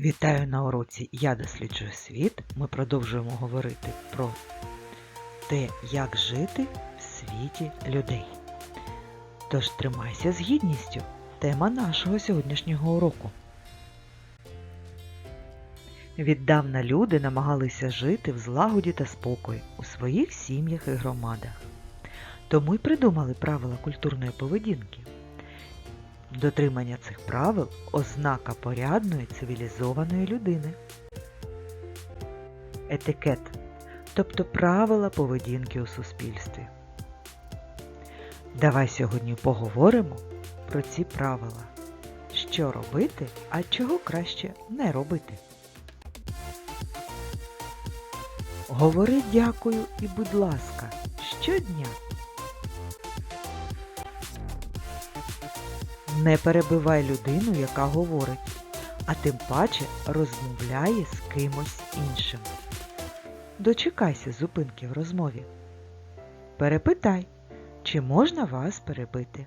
Вітаю на уроці Я досліджую світ. Ми продовжуємо говорити про те, як жити в світі людей. Тож тримайся з гідністю. Тема нашого сьогоднішнього уроку. Віддавна люди намагалися жити в злагоді та спокої у своїх сім'ях і громадах. Тому й придумали правила культурної поведінки. Дотримання цих правил ознака порядної цивілізованої людини. Етикет, тобто правила поведінки у суспільстві. Давай сьогодні поговоримо про ці правила. Що робити, а чого краще не робити. Говори дякую і будь ласка щодня. Не перебивай людину, яка говорить, а тим паче розмовляє з кимось іншим. Дочекайся зупинки в розмові. Перепитай, чи можна вас перебити.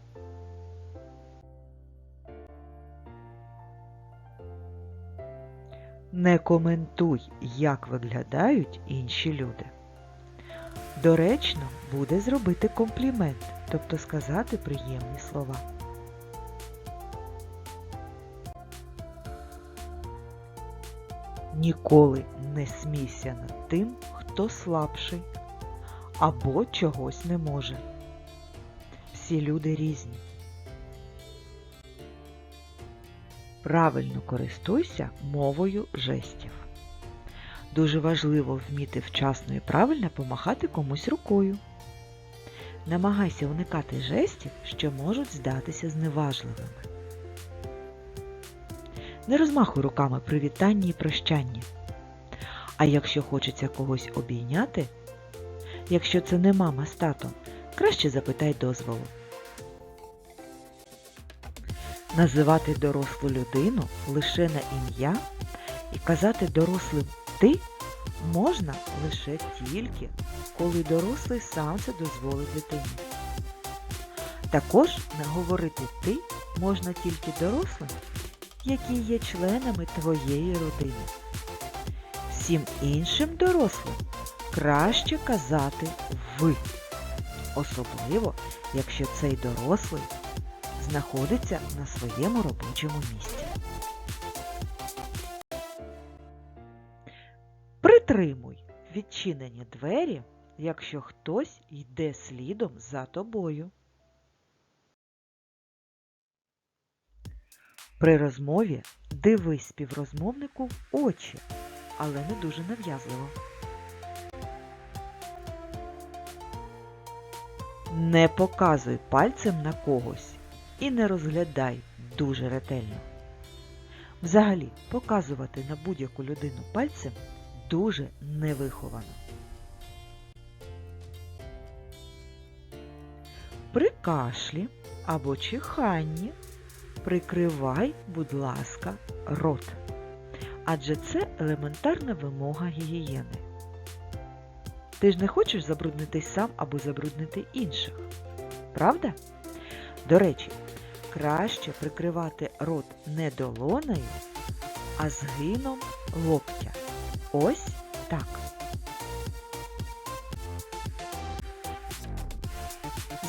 Не коментуй, як виглядають інші люди. Доречно буде зробити комплімент, тобто сказати приємні слова. Ніколи не смійся над тим, хто слабший або чогось не може. Всі люди різні. Правильно користуйся мовою жестів. Дуже важливо вміти вчасно і правильно помахати комусь рукою. Намагайся уникати жестів, що можуть здатися зневажливими. Не розмахуй руками при вітанні і прощанні. А якщо хочеться когось обійняти, якщо це не мама з татом, краще запитай дозволу. Називати дорослу людину лише на ім'я і казати дорослим ти можна лише тільки, коли дорослий сам це дозволить дитині. Також не говорити ти можна тільки дорослим, які є членами твоєї родини. Всім іншим дорослим краще казати ви, особливо, якщо цей дорослий знаходиться на своєму робочому місці. Притримуй відчинені двері, якщо хтось йде слідом за тобою. При розмові дивись співрозмовнику в очі, але не дуже нав'язливо. Не показуй пальцем на когось і не розглядай дуже ретельно. Взагалі, показувати на будь-яку людину пальцем дуже невиховано. При кашлі або чиханні Прикривай, будь ласка, рот. Адже це елементарна вимога гігієни. Ти ж не хочеш забруднитись сам або забруднити інших. Правда? До речі, краще прикривати рот не долонею, а згином локтя. Ось так.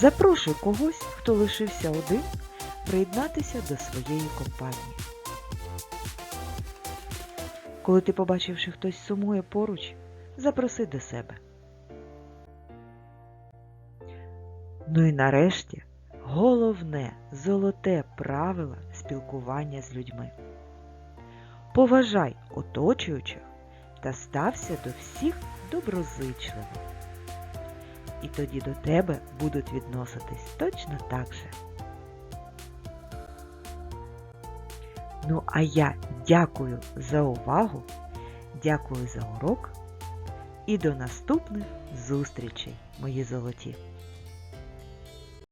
Запрошуй когось, хто лишився один приєднатися до своєї компанії. Коли ти побачив, що хтось сумує поруч, запроси до себе. Ну і нарешті головне золоте правило спілкування з людьми. Поважай оточуючих та стався до всіх доброзичливо. І тоді до тебе будуть відноситись точно так же. Ну, а я дякую за увагу, дякую за урок і до наступних зустрічей, мої золоті!